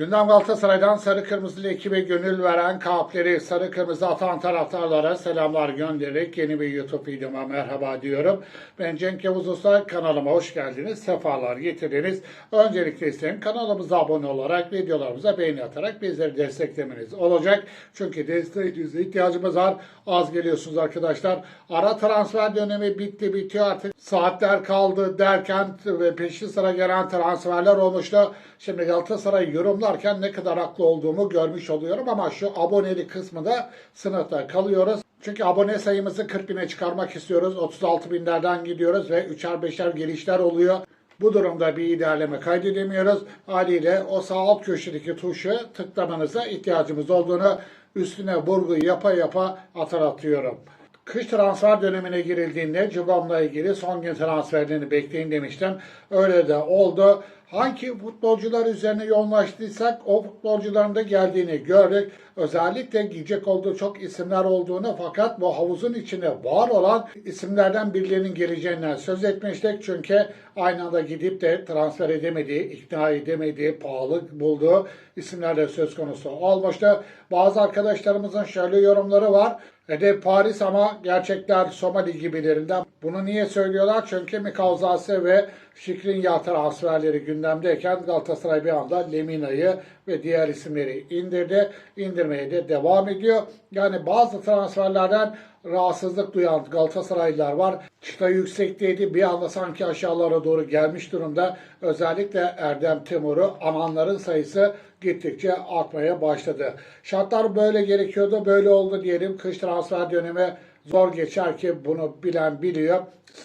Gündem Galatasaray'dan sarı kırmızılı ekibe gönül veren kalpleri sarı kırmızı atan taraftarlara selamlar göndererek yeni bir YouTube videoma merhaba diyorum. Ben Cenk Yavuz Usta kanalıma hoş geldiniz. Sefalar getirdiniz. Öncelikle isterim kanalımıza abone olarak videolarımıza beğeni atarak bizleri desteklemeniz olacak. Çünkü desteğinize ihtiyacımız var. Az geliyorsunuz arkadaşlar. Ara transfer dönemi bitti bitiyor artık. Saatler kaldı derken ve peşi sıra gelen transferler olmuştu. Şimdi Galatasaray yorumlarken ne kadar haklı olduğumu görmüş oluyorum ama şu abonelik kısmında sınıfta kalıyoruz. Çünkü abone sayımızı 40 bine çıkarmak istiyoruz. 36 binlerden gidiyoruz ve üçer beşer gelişler oluyor. Bu durumda bir ilerleme kaydedemiyoruz. Haliyle o sağ alt köşedeki tuşu tıklamanıza ihtiyacımız olduğunu üstüne vurgu yapa yapa hatırlatıyorum. Kış transfer dönemine girildiğinde Cibom'la ilgili son gün transferlerini bekleyin demiştim. Öyle de oldu. Hangi futbolcular üzerine yoğunlaştıysak o futbolcuların da geldiğini gördük. Özellikle gidecek olduğu çok isimler olduğunu fakat bu havuzun içinde var olan isimlerden birilerinin geleceğinden söz etmiştik. Çünkü aynı anda gidip de transfer edemediği, ikna edemediği, pahalı bulduğu isimler de söz konusu olmuştu. Bazı arkadaşlarımızın şöyle yorumları var. Hedef Paris ama gerçekler Somali gibilerinden. Bunu niye söylüyorlar? Çünkü Mikavzase ve Şikrinyar transferleri gündemdeyken Galatasaray bir anda Lemina'yı ve diğer isimleri indirdi. İndirmeye de devam ediyor. Yani bazı transferlerden rahatsızlık duyan Galatasaraylılar var. Çıta yüksekteydi. Bir anda sanki aşağılara doğru gelmiş durumda. Özellikle Erdem Timur'u amanların sayısı gittikçe artmaya başladı. Şartlar böyle gerekiyordu. Böyle oldu diyelim. Kış transfer dönemi zor geçer ki bunu bilen biliyor.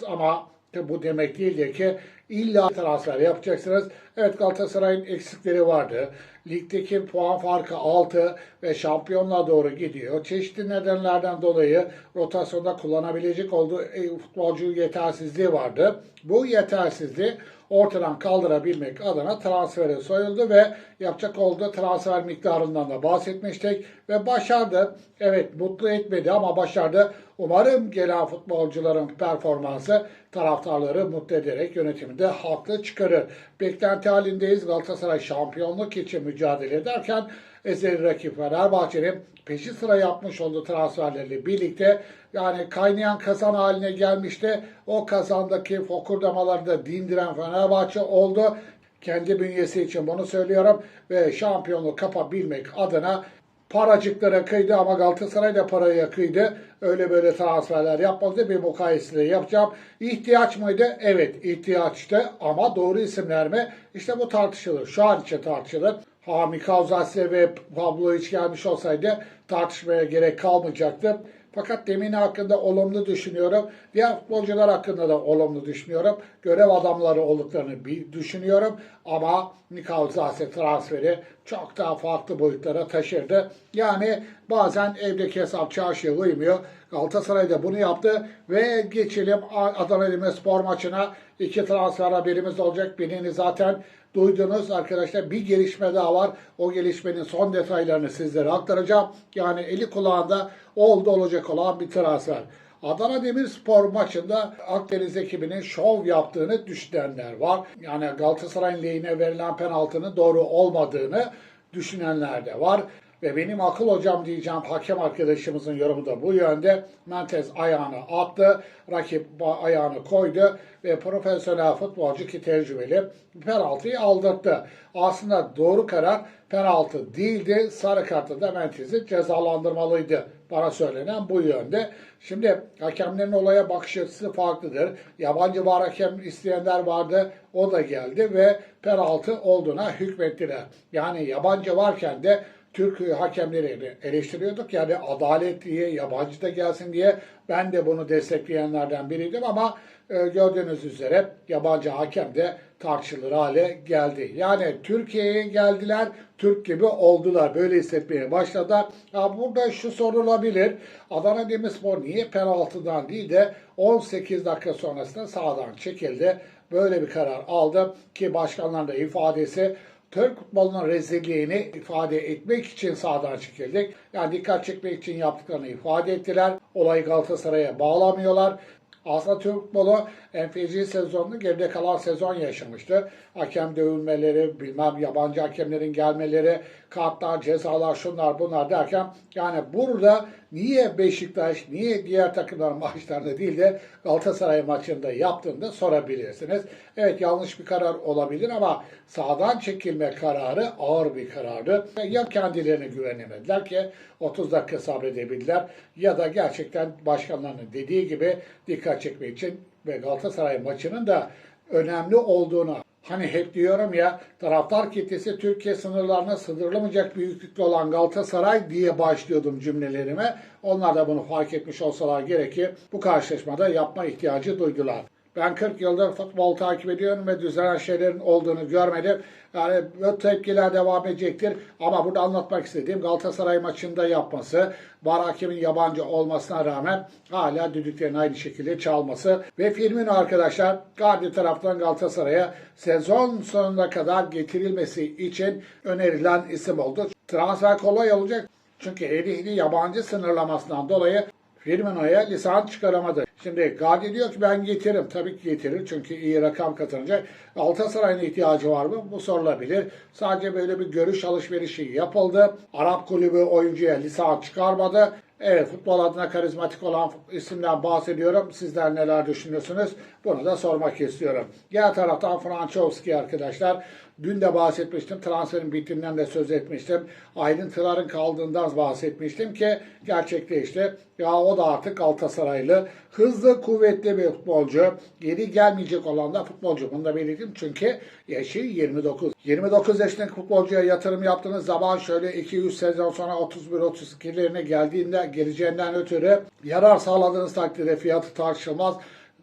Ama bu demek değildir ki illa transfer yapacaksınız. Evet Galatasaray'ın eksikleri vardı. Ligdeki puan farkı 6 ve şampiyonluğa doğru gidiyor. Çeşitli nedenlerden dolayı rotasyonda kullanabilecek olduğu e, futbolcu yetersizliği vardı. Bu yetersizliği ortadan kaldırabilmek adına transfere soyuldu ve yapacak olduğu transfer miktarından da bahsetmiştik ve başardı. Evet mutlu etmedi ama başardı. Umarım gelen futbolcuların performansı taraftarları mutlu ederek yönetiminde haklı çıkarır. Beklenti halindeyiz. Galatasaray şampiyonluk için ederken ezeli rakip Fenerbahçe'nin peşi sıra yapmış olduğu transferlerle birlikte yani kaynayan kazan haline gelmişti. O kazandaki fokurdamaları da dindiren Fenerbahçe oldu. Kendi bünyesi için bunu söylüyorum ve şampiyonluğu kapabilmek adına paracıklara kıydı ama Galatasaray da paraya kıydı. Öyle böyle transferler yapmadı. Bir mukayesede yapacağım. İhtiyaç mıydı? Evet ihtiyaçtı ama doğru isimler mi? İşte bu tartışılır. Şu an için tartışılır. Hami Kavzasya ve Pablo hiç gelmiş olsaydı tartışmaya gerek kalmayacaktı. Fakat Demin hakkında olumlu düşünüyorum. Diğer futbolcular hakkında da olumlu düşünüyorum. Görev adamları olduklarını düşünüyorum. Ama Nikol Zase transferi çok daha farklı boyutlara taşırdı. Yani bazen evdeki hesap çarşıya uymuyor. Galatasaray da bunu yaptı ve geçelim Adana Demirspor maçına. İki transfer haberimiz olacak. Birini zaten duydunuz arkadaşlar. Bir gelişme daha var. O gelişmenin son detaylarını sizlere aktaracağım. Yani eli kulağında oldu olacak olan bir transfer. Adana Demirspor maçında Akdeniz ekibinin şov yaptığını düşünenler var. Yani Galatasaray'ın lehine verilen penaltının doğru olmadığını düşünenler de var. Ve benim akıl hocam diyeceğim hakem arkadaşımızın yorumu da bu yönde. Mentes ayağını attı, rakip ayağını koydu ve profesyonel futbolcu ki tecrübeli penaltıyı aldırttı. Aslında doğru karar penaltı değildi. Sarı kartı da Mentes'i cezalandırmalıydı. Bana söylenen bu yönde. Şimdi hakemlerin olaya bakış açısı farklıdır. Yabancı var hakem isteyenler vardı. O da geldi ve penaltı olduğuna hükmettiler. Yani yabancı varken de Türk hakemlerini eleştiriyorduk. Yani adalet diye, yabancı da gelsin diye ben de bunu destekleyenlerden biriydim ama e, gördüğünüz üzere yabancı hakem de tartışılır hale geldi. Yani Türkiye'ye geldiler, Türk gibi oldular. Böyle hissetmeye başladılar. Ya burada şu sorulabilir. Adana Demirspor niye penaltıdan değil de 18 dakika sonrasında sağdan çekildi. Böyle bir karar aldı ki başkanların da ifadesi Türk futbolunun rezilliğini ifade etmek için sahadan çekildik. Yani dikkat çekmek için yaptıklarını ifade ettiler. Olayı Galatasaray'a bağlamıyorlar. Aslında Türk futbolu en sezonunu geride kalan sezon yaşamıştı. Hakem dövülmeleri, bilmem yabancı hakemlerin gelmeleri, kartlar, cezalar, şunlar bunlar derken yani burada niye Beşiktaş, niye diğer takımların maçlarında değil de Galatasaray maçında yaptığını sorabilirsiniz. Evet yanlış bir karar olabilir ama sağdan çekilme kararı ağır bir karardı. Ya kendilerine güvenemediler ki 30 dakika sabredebildiler ya da gerçekten başkanlarının dediği gibi dikkat çekmek için ve Galatasaray maçının da önemli olduğunu Hani hep diyorum ya taraftar kitlesi Türkiye sınırlarına sığdırılamayacak büyüklükte olan Galatasaray diye başlıyordum cümlelerime. Onlar da bunu fark etmiş olsalar gerekir bu karşılaşmada yapma ihtiyacı duydular. Ben 40 yıldır futbol takip ediyorum ve düzelen şeylerin olduğunu görmedim. Yani bu tepkiler devam edecektir. Ama burada anlatmak istediğim Galatasaray maçında yapması, var hakemin yabancı olmasına rağmen hala düdüklerin aynı şekilde çalması. Ve Firmino arkadaşlar Gardi taraftan Galatasaray'a sezon sonuna kadar getirilmesi için önerilen isim oldu. Transfer kolay olacak. Çünkü ehli yabancı sınırlamasından dolayı Firmino'ya lisans çıkaramadı. Şimdi Gadi diyor ki ben getiririm. Tabii ki getirir çünkü iyi rakam kazanacak. Galatasaray'ın ihtiyacı var mı? Bu sorulabilir. Sadece böyle bir görüş alışverişi yapıldı. Arap kulübü oyuncuya lisans çıkarmadı. Evet futbol adına karizmatik olan isimden bahsediyorum. Sizler neler düşünüyorsunuz? Bunu da sormak istiyorum. Diğer taraftan Frankowski arkadaşlar. Dün de bahsetmiştim. Transferin bittiğinden de söz etmiştim. Ayrıntıların kaldığından bahsetmiştim ki gerçekleşti. Ya o da artık Galatasaraylı. Hızlı, kuvvetli bir futbolcu. Geri gelmeyecek olan da futbolcu. Bunu da belirteyim çünkü yaşı 29. 29 yaşındaki futbolcuya yatırım yaptığınız zaman şöyle 2-3 sezon sonra 31-32'lerine geldiğinde geleceğinden ötürü yarar sağladığınız takdirde fiyatı tartışılmaz.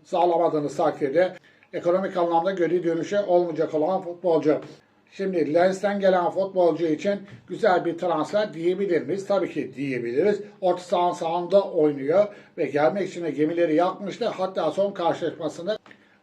Sağlamadığınız takdirde ekonomik anlamda geri dönüşü olmayacak olan futbolcu. Şimdi Lens'ten gelen futbolcu için güzel bir transfer diyebilir miyiz? Tabii ki diyebiliriz. Orta sahanın sağında oynuyor ve gelmek için de gemileri yakmıştı. Hatta son karşılaşmasında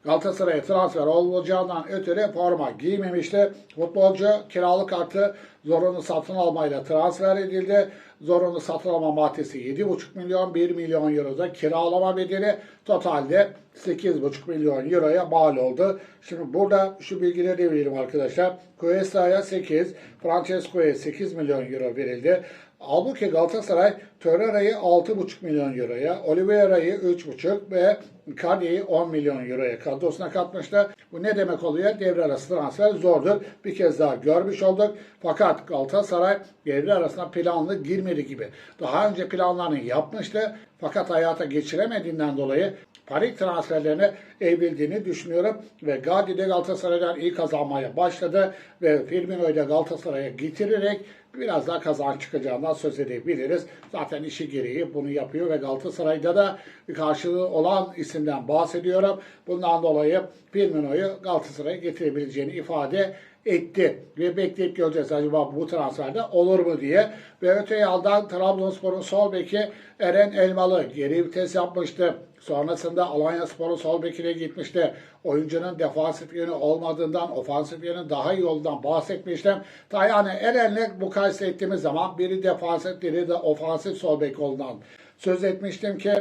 Galatasaray'a transfer olacağından ötürü forma giymemişti. Futbolcu kiralık artı zorunlu satın almayla transfer edildi. Zorunlu satın alma maddesi 7,5 milyon 1 milyon euroda kiralama bedeli totalde 8,5 milyon euroya mal oldu. Şimdi burada şu bilgileri verelim arkadaşlar. Cuesta'ya 8, Francesco'ya 8 milyon euro verildi. Halbuki Galatasaray Torreira'yı 6,5 milyon euroya, Oliveira'yı 3,5 ve Icardi'yi 10 milyon euroya kadrosuna katmıştı. Bu ne demek oluyor? Devre arası transfer zordur. Bir kez daha görmüş olduk. Fakat Galatasaray devre arasına planlı girmedi gibi. Daha önce planlarını yapmıştı. Fakat hayata geçiremediğinden dolayı panik transferlerine evrildiğini düşünüyorum. Ve Gadi de Galatasaray'dan iyi kazanmaya başladı. Ve Firmino'yu da Galatasaray'a getirerek biraz daha kazanç çıkacağından söz edebiliriz. Zaten işi gereği bunu yapıyor ve Galatasaray'da da karşılığı olan isimden bahsediyorum. Bundan dolayı Firmino'yu Galatasaray'a getirebileceğini ifade etti. Ve bekleyip göreceğiz acaba bu transferde olur mu diye. Ve öte yandan Trabzonspor'un sol beki Eren Elmalı geri vites yapmıştı. Sonrasında Alanya Spor'un sol bekine gitmişti. Oyuncunun defansif yönü olmadığından, ofansif yönü daha iyi olduğundan bahsetmiştim. Yani Eren'le mukayese ettiğimiz zaman biri defansif, biri de ofansif sol bek olduğundan söz etmiştim ki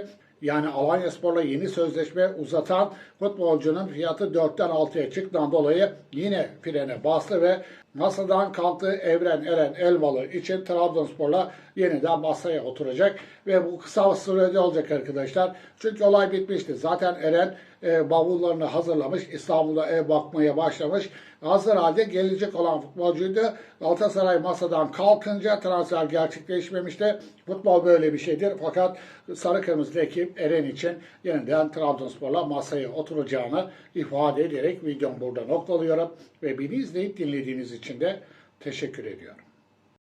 yani Alanya Spor'la yeni sözleşme uzatan futbolcunun fiyatı 4'ten 6'ya çıktığından dolayı yine frene bastı ve masadan kalktığı Evren Eren Elmalı için Trabzonspor'la yeniden masaya oturacak ve bu kısa sürede olacak arkadaşlar. Çünkü olay bitmişti. Zaten Eren e, bavullarını hazırlamış. İstanbul'da ev bakmaya başlamış. Hazır halde gelecek olan futbolcuydu. Galatasaray masadan kalkınca transfer gerçekleşmemişti. Futbol böyle bir şeydir. Fakat sarı kırmızı ekip Eren için yeniden Trabzonspor'la masaya oturacağını ifade ederek videomu burada noktalıyorum. Ve beni izleyip dinlediğiniz için de teşekkür ediyorum.